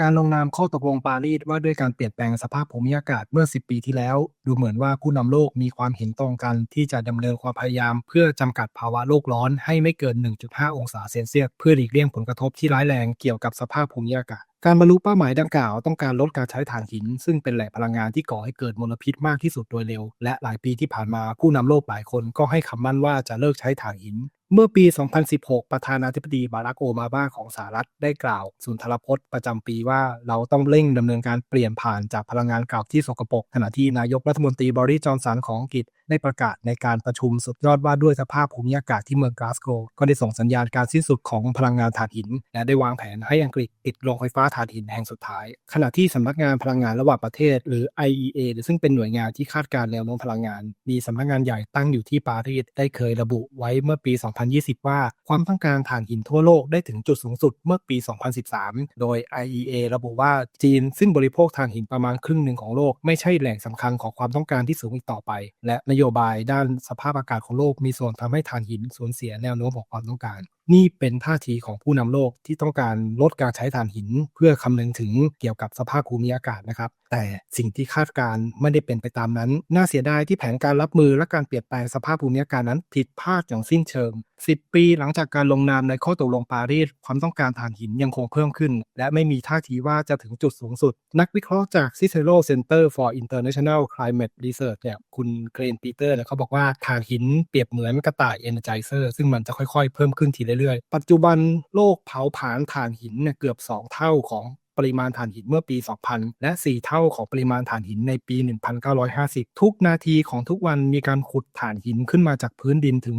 การลงนามข้อตกลงปารีสว่าด้วยการเปลี่ยนแปลงสภาพภูมิอากาศเมื่อ 10 ปีที่แล้ว ดูเหมือนว่าผู้นำโลกมีความเห็นตรงกันที่จะดำเนินความพยายาม เพื่อจำกัดภาวะโลกร้อนให้ไม่เกิน 1.5 องศาเซนเซียสเพื่อหลีกเลี่ยงผลกระทบที่ร้ายแรงเกี่ยวกับสภาพภูมิอากาศการบรรลุเป้าหมายดังกล่าวต้องการลดการใช้ถ่านหิน ซึ่งเป็นแหล่งพลังงานที่ก่อให้เกิดมลพิษมากที่สุดโดยเร็ว และหลายปีที่ผ่านมาผู้นำโลกหลายคนก็ให้คำมั่นว่าจะเลิกใช้ถ่านหิน เมื่อปี 2016 ประธานาธิบดีบารักโอบามาของสหรัฐได้กล่าว สุนทรพจน์ประจำปีว่าเราต้องเร่งดำเนินการเปลี่ยนผ่านจากพลังงานเก่าที่สกปรกขณะที่นายกรัฐมนตรีบริจอนสันของอังกฤษได้ประกาศในการประชุมสุดยอดว่าด้วยสภาพภูมิอากาศที่เมืองกลาสโกก็ได้ส่งสัญญาณการสิ้นสุดของพลังงานถ่านหิน และได้วางแผนให้อังกฤษปิดโรงไฟฟ้าถ่านหินแห่งสุดท้าย ขณะที่สำนักงานพลังงานระหว่างประเทศ หรือ IEA หรือซึ่งเป็นหน่วยงานที่คาดการณ์แนวโน้มพลังงาน มีสำนักงานใหญ่ตั้งอยู่ที่ปารีสได้เคยระบุไว้เมื่อปี2 2020 ว่าความต้องการถ่านหินทั่วโลกได้ถึงจุดสูงสุดเมื่อปี 2013 โดย IEA ระบุว่าจีนซึ่งบริโภคถ่านหินประมาณครึ่งหนึ่งของโลก ไม่ใช่แหล่งสำคัญของความต้องการที่สูงอีกต่อไป และนโยบายด้านสภาพอากาศของโลกมีส่วนทำให้ถ่านหินสูญเสียแนวโน้มของความต้องการนี่เป็นท่าทีของผู้นำโลกที่ต้องการลดการใช้ถ่านหิน เพื่อคำนึงถึงเกี่ยวกับสภาพภูมิอากาศนะครับ แต่สิ่งที่คาดการไม่ได้เป็นไปตามนั้น น่าเสียดายที่แผนการรับมือและการเปลี่ยนแปลงสภาพภูมิอากาศนั้นผิดพลาดอย่างสิ้นเชิง 10 ปีหลังจากการลงนามในข้อตกลงปารีสความต้องการถ่านหินยังคงเพิ่มขึ้น และไม่มีท่าทีว่าจะถึงจุดสูงสุด นักวิเคราะห์จาก Cicero Center for International Climate Research เนี่ยคุณเกรนปีเตอร์เนี่ยเขาบอกว่าถ่านหินเปรียบเหมือนกระต่าย Energizer ซึ่งมันจะค่อยๆ เพิ่มขึ้นทีเรื่อยๆ ปัจจุบันโลกเผาผลาญถ่านหินเนี่ยเกือบ 2 เท่าของ ปริมาณถ่านหินเมื่อปี 2000 และ 4 เท่าของปริมาณถ่านหินในปี 1950 ทุกนาทีของทุกวันมีการขุดถ่านหินขึ้นมาจากพื้นดินถึง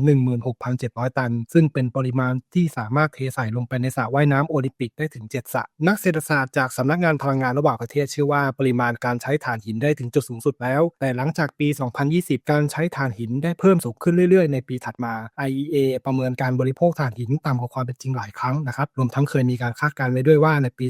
16,700 ตัน ซึ่งเป็นปริมาณที่สามารถเทใส่ลงไปในสระว่ายน้ำโอลิมปิกได้ถึง 7 สระ นักเศรษฐศาสตร์จากสำนักงานพลังงานระหว่างประเทศเชื่อว่าปริมาณการใช้ถ่านหินได้ถึงจุดสูงสุดแล้ว แต่หลังจากปี 2020 การใช้ถ่านหินได้เพิ่มสูงขึ้นเรื่อยๆ ในปีถัดมา IEA ประเมินการบริโภคถ่านหินต่ำกว่าความเป็นจริงหลายครั้งนะครับ รวมทั้งเคยมีการคาดการณ์ไว้ด้วยว่าในปี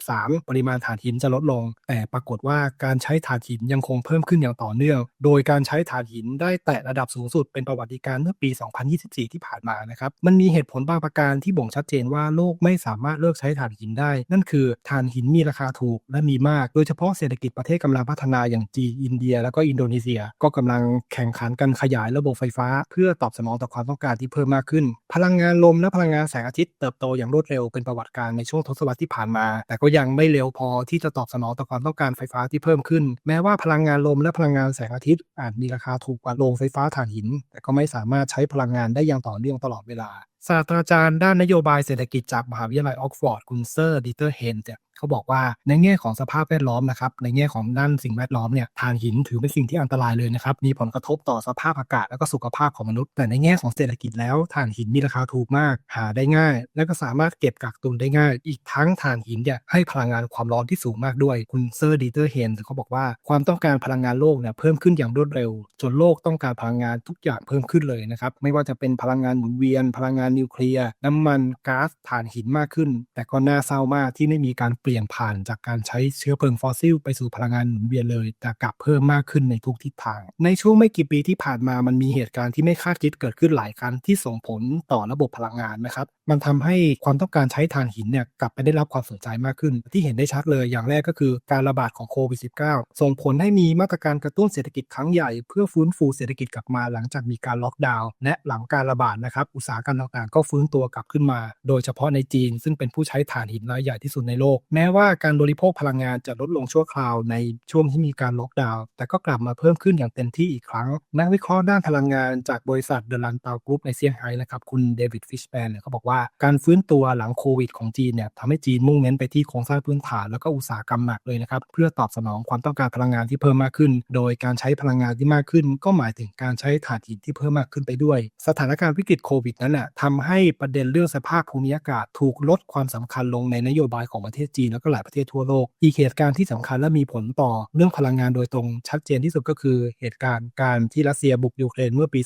2023ปริมาณถ่านหินจะลดลง แต่ปรากฏว่าการใช้ถ่านหินยังคงเพิ่มขึ้นอย่างต่อเนื่อง โดยการใช้ถ่านหินได้แตะระดับสูงสุดเป็นประวัติการณ์เมื่อปี 2024 ที่ผ่านมานะครับมันมีเหตุผลบางประการที่บ่งชัดเจนว่าโลกไม่สามารถเลิกใช้ถ่านหินได้ นั่นคือถ่านหินมีราคาถูกและมีมาก โดยเฉพาะเศรษฐกิจประเทศกำลังพัฒนาอย่างจีนอินเดีย แล้วก็อินโดนีเซีย ก็กำลังแข่งขันกันขยายระบบไฟฟ้า เพื่อตอบสนองต่อความต้องการที่เพิ่มมากขึ้น พลังงานลมและพลังงานแสงอาทิตย์เติบโตอย่างรวดเร็วเป็นประวัติการในช่วงทศวรรษที่ผ่านมา แต่ก็ยังไม่เร็วพอที่จะตอบสนองต่อความต้องการไฟฟ้าที่เพิ่มขึ้น แม้ว่าพลังงานลมและพลังงานแสงอาทิตย์อาจมีราคาถูกกว่าโรงไฟฟ้าถ่านหิน แต่ก็ไม่สามารถใช้พลังงานได้อย่างต่อเนื่องตลอดเวลาศาสตราจารย์ด้านนโยบายเศรษฐกิจจากมหาวิทยาลัยออกฟอร์ดคุณเซอร์ดิเตอร์เฮนเนี่ย เขาบอกว่าในแง่ของสภาพแวดล้อมนะครับในแง่ของด้านสิ่งแวดล้อมเนี่ยถ่านหินถือเป็นสิ่งที่อันตรายเลยนะครับมีผลกระทบต่อสภาพอากาศและก็สุขภาพของมนุษย์ แต่ในแง่ของเศรษฐกิจแล้วถ่านหินมีราคาถูกมาก หาได้ง่าย และก็สามารถเก็บกักตุนได้ง่าย อีกทั้งถ่านหินเนี่ยให้พลังงานความร้อนที่สูงมากด้วย คุณเซอร์ดีเตอร์เฮนเขาบอกว่าความต้องการพลังงานโลกเนี่ยเพิ่มขึ้นอย่างรวดเร็ว จนโลกต้องการพลังงานทุกอย่างเพิ่มขึ้นเลยนะครับไม่ว่าจะเป็นพลังงานหมุนเวียน พลังงานนิวเคลียร์น้ำมันก๊าซถ่านหินมากขึ้น แต่ก็น่าเศร้ามากที่ไม่มีการเปลี่ยนผ่านจากการใช้เชื้อเพลิงฟอสซิลไปสู่พลังงานหมุนเวียนเลย แต่กลับเพิ่มมากขึ้นในทุกทิศทาง ในช่วงไม่กี่ปีที่ผ่านมามันมีเหตุการณ์ที่ไม่คาดคิดเกิดขึ้นหลายครั้งที่ส่งผลต่อระบบพลังงานนะครับ มันทำให้ความต้องการใช้ถ่านหินเนี่ยกลับไปได้รับความสนใจมากขึ้น ที่เห็นได้ชัดเลยอย่างแรกก็คือการระบาดของโควิด -19 ส่งผลให้มีมาตรการกระตุ้นเศรษฐกิจครั้งใหญ่เพื่อฟื้นฟูเศรษฐกิจกลับมาหลังจากมีการล็อกดาวน์และหลังการระบาดนะครับอุตสาหกรรมต่างๆ ก็ฟื้นตัวกลับขึ้นมา โดยเฉพาะในจีน ซึ่งเป็นผู้ใช้ถ่านหินรายใหญ่ที่สุดในโลกแม้ว่าการบริโภคพลังงานจะลดลงชั่วคราวในช่วงที่มีการล็อกดาวน์แต่ก็กลับมาเพิ่มขึ้นอย่างเต็มที่อีกครั้ง นักวิเคราะห์ด้านพลังงานจากบริษัทเดลันตากรุ๊ปในเซี่ยงไฮ้นะครับคุณเดวิดฟิชแมนเนี่ยเขาบอกว่าการฟื้นตัวหลังโควิดของจีนเนี่ยทำให้จีนมุ่งเน้นไปที่โครงสร้างพื้นฐานแล้วก็อุตสาหกรรมหนักเลยนะครับเพื่อตอบสนองความต้องการพลังงานที่เพิ่มมากขึ้น โดยการใช้พลังงานที่มากขึ้น ก็หมายถึงการใช้ถ่านหินที่เพิ่มมากขึ้นไปด้วย สถานการณ์วิกฤตโควิดนั้นน่ะทำให้ประเด็นเรื่องสภาพภูมิอากาศถูกลดความสำคัญลงในนโยบายของประเทศจีนแล้วก็หลายประเทศทั่วโลก อีกเหตุการณ์ที่สำคัญและมีผลต่อเรื่องพลังงานโดยตรงชัดเจนที่สุดก็คือเหตุการณ์การที่รัสเซียบุกยูเครนเมื่อปี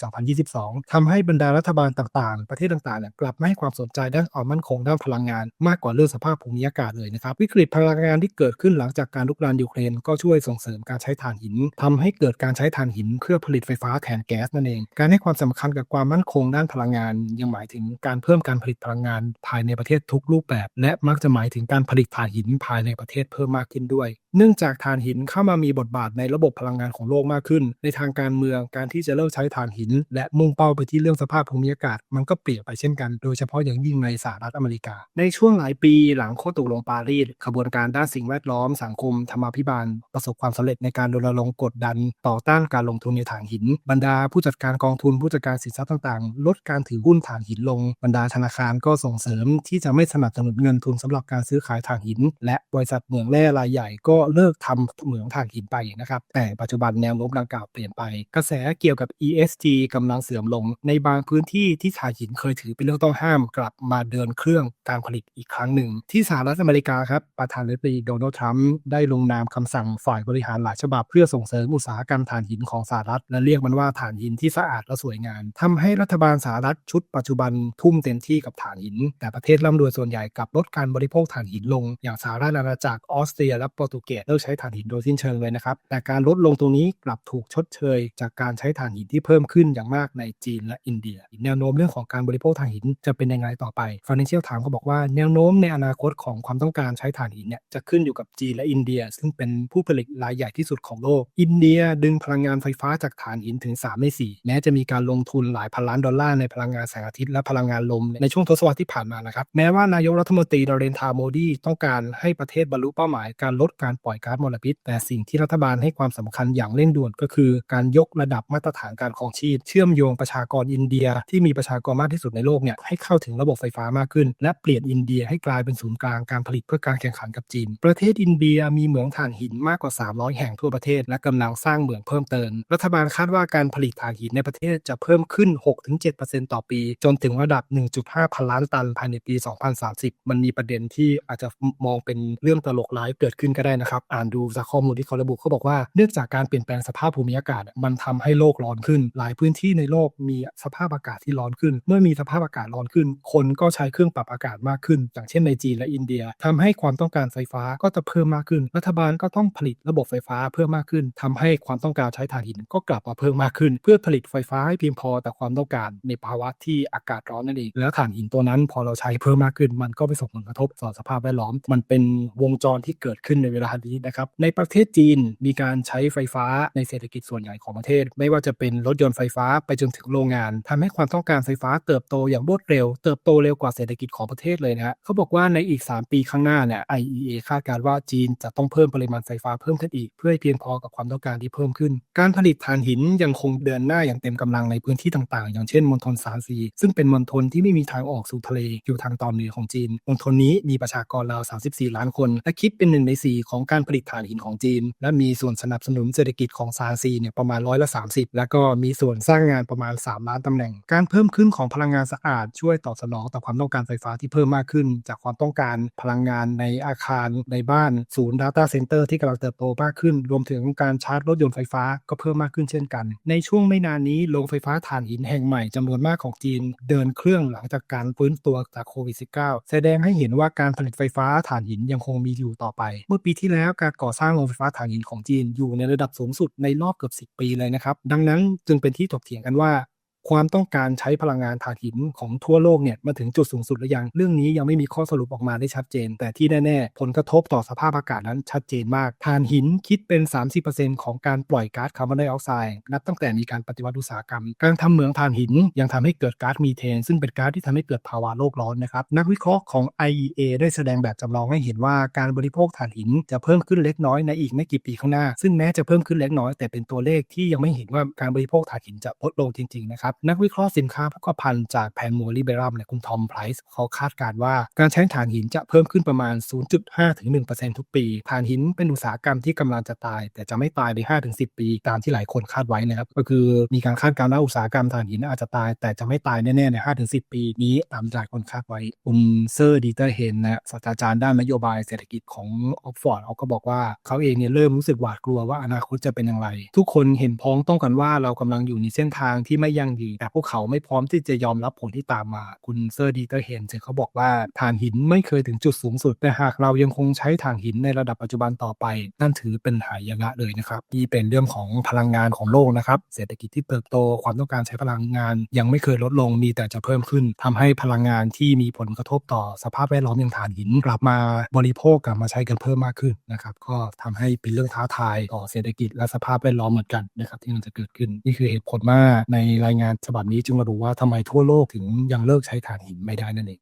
2022ทำให้บรรดารัฐบาลต่างๆ ประเทศต่างๆเนี่ยกลับมาให้ความสนใจด้านความมั่นคงด้านพลังงาน มากกว่าเรื่องสภาพภูมิอากาศเลยนะครับวิกฤตพลังงานที่เกิดขึ้นหลังจากการลุกรานยูเครนก็ช่วยส่งเสริมการใช้ถ่านหินทำให้เกิดการใช้ถ่านหินเพื่อผลิตไฟฟ้าแทนแก๊สนั่นเอง การให้ความสำคัญกับความมั่นคงด้านพลังงาน ยังหมายถึงการเพิ่มการผลิตพลังงานภายในประเทศทุกรูปแบบ และมักจะหมายถึงการผลิตภายานหินภายในประเทศเพิ่มมากขึ้นด้วย เนื่องจากถ่านหินเข้ามามีบทบาทในระบบพลังงานของโลกมากขึ้น ในทางการเมืองการที่จะเลิกใช้ถ่านหิน และมุ่งเป้าไปที่เรื่องสภาพภูมิอากาศ มันก็เปลี่ยนไปเช่นกัน โดยเฉพาะอย่างยิ่งในสหรัฐอเมริกา ในช่วงหลายปีหลังข้อตกลงปารีสขบวนการด้านสิ่งแวดล้อมสังคมธรรมาภิบาล ประสบความสำเร็จในการรณรงค์กดดัน ต่อต้านการลงทุนในถ่านหิน บรรดาผู้จัดการกองทุนผู้จัดการสินทรัพย์ต่างๆ ลดการถือหุ้นถ่านหินลง บรรดาธนาคารก็ส่งเสริมที่จะไม่สนับสนุนเงินทุนสำหรับการซื้อขายถ่านหิน และบริษัทเหมืองแร่รายใหญ่ก็เลิกทำเหมืองถ่านหินไปนะครับ แต่ปัจจุบันแนวโน้มดังกล่าวเปลี่ยนไป กระแสเกี่ยวกับ ESG กำลังเสื่อมลง ในบางพื้นที่ที่ถ่านหินเคยถือเป็นเรื่องต้องห้ามกลับมาเดินเครื่องการผลิตอีกครั้งหนึ่ง ที่สหรัฐอเมริกาครับประธานาธิบดีโดนัลด์ทรัมป์ได้ลงนามคำสั่งฝ่ายบริหารหลายฉบับ เพื่อส่งเสริมอุตสาหกรรมถ่านหินของสหรัฐ และเรียกมันว่าถ่านหินที่สะอาดและสวยงามทำให้รัฐบาลสหรัฐชุดปัจจุบันทุ่มเต็มที่กับถ่านหิน แต่ประเทศร่ำรวยส่วนใหญ่กลับลดการบริโภคถ่านหินลง อย่างสหราชอาณาจักรออสเตรียและโปรตุเกสเลิกใช้ถ่านหินโดยสิ้นเชิงเลยนะครับ แต่การลดลงตรงนี้กลับถูกชดเชย จากการใช้ถ่านหินที่เพิ่มขึ้นอย่างมากในจีนและอินเดีย แนวโน้มเรื่องของการบริโภคถ่านหินจะเป็นยังไงต่อไป Financial Times ก็บอกว่าแนวโน้มในอนาคตของความต้องการใช้ถ่านหินเนี่ยจะขึ้นอยู่กับจีนและอินเดีย ซึ่งเป็นผู้ผลิตรายใหญ่ที่สุดของโลก อินเดียดึงพลังงานไฟฟ้าจากถ่านหินถึง 3 ใน 4 แม้จะมีการลงทุนหลายพันล้านดอลลาร์ในพลังงานแสงอาทิตย์และพลังงานลมในช่วงทศวรรษที่ผ่านมานะครับแม้ว่านายกรัฐมนตรีนเรนทราโมดีต้องการให้ประเทศบรรลุเป้าหมายการลดการปล่อยก๊าซมลพิษ แต่สิ่งที่รัฐบาลให้ความสำคัญอย่างเร่งด่วนก็คือ การยกระดับมาตรฐานการครองชีพ เชื่อมโยงประชากรอินเดีย ที่มีประชากรมากที่สุดในโลกเนี่ยให้เข้าถึงระบบไฟฟ้ามากขึ้น และเปลี่ยนอินเดียให้กลายเป็นศูนย์กลางการผลิตเพื่อการแข่งขันกับจีน ประเทศอินเดียมีเหมืองถ่านหินมากกว่า 300 แห่งทั่วประเทศ และกำลังสร้างเหมืองเพิ่มเติม รัฐบาลคาดว่าการผลิตถ่านหินในประเทศจะเพิ่มขึ้น 6-7%ต่อปี จนถึงระดับ 1.5 พันล้านตันภายในปี 2030 มันมีประเด็นที่อาจจะมองเป็นเรื่องตลกร้ายเกิดขึ้นก็ได้นะครับอ่านดูจากข้อมูลที่เขาระบุเขาบอกว่าเนื่องจากการเปลี่ยนแปลงสภาพภูมิอากาศ มันทำให้โลกร้อนขึ้น หลายพื้นที่ในโลกมีสภาพอากาศที่ร้อนขึ้น เมื่อมีสภาพอากาศร้อนขึ้น คนก็ใช้เครื่องปรับอากาศมากขึ้น อย่างเช่นในจีนและอินเดียทำให้ความต้องการไฟฟ้าก็จะเพิ่มมากขึ้น รัฐบาลก็ต้องผลิตระบบไฟฟ้าเพิ่มมากขึ้นทำให้ความต้องการใช้ถ่านหินก็กลับมาเพิ่มมากขึ้น เพื่อผลิตไฟฟ้าให้เพียงพอแต่ความต้องการในภาวะที่อากาศร้อนนั่นเองแล้วถ่านหินตัวนั้นพอเราใช้เพิ่มมากขึ้น มันก็ไปส่งผลกระทบต่อสภาพแวดล้อม มันเป็นวงจรที่เกิดขึ้นในเวลานี้นะครับในประเทศจีนมีการใช้ไฟฟ้าในเศรษฐกิจส่วนใหญ่ของประเทศ ไม่ว่าจะเป็นรถยนต์ไฟฟ้าไปจนถึงโรงงานทำให้ความต้องการไฟฟ้าเติบโตอย่างรวดเร็ว เติบโตเร็วกว่าเศรษฐกิจของประเทศเลยนะฮะเขาบอกว่าในอีก 3 ปีข้างหน้าเนี่ย IEA คาดการณ์ว่าจีนจะต้องเพิ่มปริมาณไฟฟ้าเพิ่มขึ้นอีก เพื่อให้เพียงพอกับความต้องการที่เพิ่มขึ้น การผลิตถ่านหินยังคงเดินหน้าอย่างเต็มกำลังในพื้นที่ต่างๆ อย่างเช่นมณฑลซานซีซึ่งเป็นมณฑลที่ไม่มีทางออกสู่ทะเลอยู่ทางตอนเหนือของจีนมณฑลนี้มีประชากรราว 34 ล้านคน และคิดเป็นหนึ่งใน4ของการผลิตถ่านหินของจีน และมีส่วนสนับสนุนเศรษฐกิจของซานซีเนี่ยประมาณร้อยละ30 แล้วก็มีส่วนสร้างงานประมาณ 3 ล้านตำแหน่ง การเพิ่มขึ้นของพลังงานสะอาดช่วยตอบสนองต่อความต้องการไฟฟ้าที่เพิ่มมากขึ้น จากความต้องการพลังงานในอาคารในบ้านศูนย์ Data Center ที่กำลังเติบโตมากขึ้น รวมถึงการชาร์จรถยนต์ไฟฟ้าก็เพิ่มมากขึ้นเช่นกัน ในช่วงไม่นานนี้โรงไฟฟ้าถ่านหินแห่งใหม่จำนวนมากของจีน เดินเครื่องหลังจากการฟื้นตัวจากโควิด -19 แสดงให้เห็นว่าการผลิตไฟฟ้าถ่านหินยังคงมีอยู่ต่อไป เมื่อปีที่แล้วการก่อสร้างโรงไฟฟ้าถ่านหินของจีนอยู่ในระดับสูงสุดในรอบเกือบ 10 ปีเลยนะครับ ดังนั้นจึงเป็นที่ถกเถียงกันว่า ความต้องการใช้พลังงานถ่านหินของทั่วโลกเนี่ยมาถึงจุดสูงสุดหรือยังเรื่องนี้ยังไม่มีข้อสรุปออกมาได้ชัดเจน แต่ที่แน่ๆ ผลกระทบต่อสภาพอากาศนั้นชัดเจนมากถ่านหินคิดเป็น 30%ของการปล่อยก๊าซคาร์บอนไดออกไซด์นับตั้งแต่มีการปฏิวัติอุตสาหกรรม การทำเหมืองถ่านหินยังทำให้เกิดก๊าซมีเทน ซึ่งเป็นก๊าซที่ทำให้เกิดภาวะโลกร้อนนะครับนักวิเคราะห์ของ IEA ได้แสดงแบบจำลองให้เห็นว่าการบริโภคถ่านหินจะเพิ่มขึ้นเล็กน้อยในอีกไม่กี่ปีข้างหน้า ซึ่งแม้จะเพิ่มขึ้นเล็กน้อยแต่เป็นตัวเลขที่ยังไม่เห็นว่าการบริโภคถ่านหินจะลดลงจริงๆนะครับนักวิเคราะห์สินค้าโภคภัณฑ์จากแพนมัวลิเบรัมเนี่ยคุณทอมไพรส์เขาคาดการณ์ว่าการใช้ถ่านหินจะเพิ่มขึ้นประมาณ 0.5-1%ทุกปีถ่านหินเป็นอุตสาหกรรมที่กำลังจะตาย แต่จะไม่ตายใน5-10 ปี ตามที่หลายคนคาดไว้นะครับก็คือมีการคาดการณ์ว่าอุตสาหกรรมถ่านหินอาจจะตาย แต่จะไม่ตายแน่ๆใน5-10 ปีนี้ตามที่หลายคนคาดไว้คุณเซอร์ดีเตอร์เฮนนะศาสตราจารย์ด้านนโยบายเศรษฐกิจของออกฟอร์ดเขาก็บอกว่าเขาเองเนี่ยเริ่มรู้สึกหวาดกลัวว่าอนาคตจะเป็นอย่างไร ทุกคนเห็นพ้องต้องกันว่าเรากำลังอยู่ในเส้นทางที่ไม่ยั่งยืนดี แต่พวกเขาไม่พร้อมที่จะยอมรับผลที่ตามมา คุณเซอร์ดีเตอร์เฮนจึงเขาบอกว่าถ่านหินไม่เคยถึงจุดสูงสุด แต่หากเรายังคงใช้ถ่านหินในระดับปัจจุบันต่อไป นั่นถือเป็นหายนะเลยนะครับนี่เป็นเรื่องของพลังงานของโลกนะครับ เศรษฐกิจที่เติบโตความต้องการใช้พลังงาน ยังไม่เคยลดลงมีแต่จะเพิ่มขึ้นทำให้พลังงานที่มีผลกระทบต่อสภาพแวดล้อมอย่างถ่านหิน กลับมาบริโภคกลับมาใช้กันเพิ่มมากขึ้นนะครับก็ทำให้เป็นเรื่องท้าทายต่อเศรษฐกิจและสภาพแวดล้อมเหมือนกันนะครับที่มันจะเกิดขึ้นนี่คือเหตุผลว่าในรายงานฉบับนี้จึงมาดูว่าทำไมทั่วโลกถึงยังเลิกใช้ถ่านหินไม่ได้นั่นเอง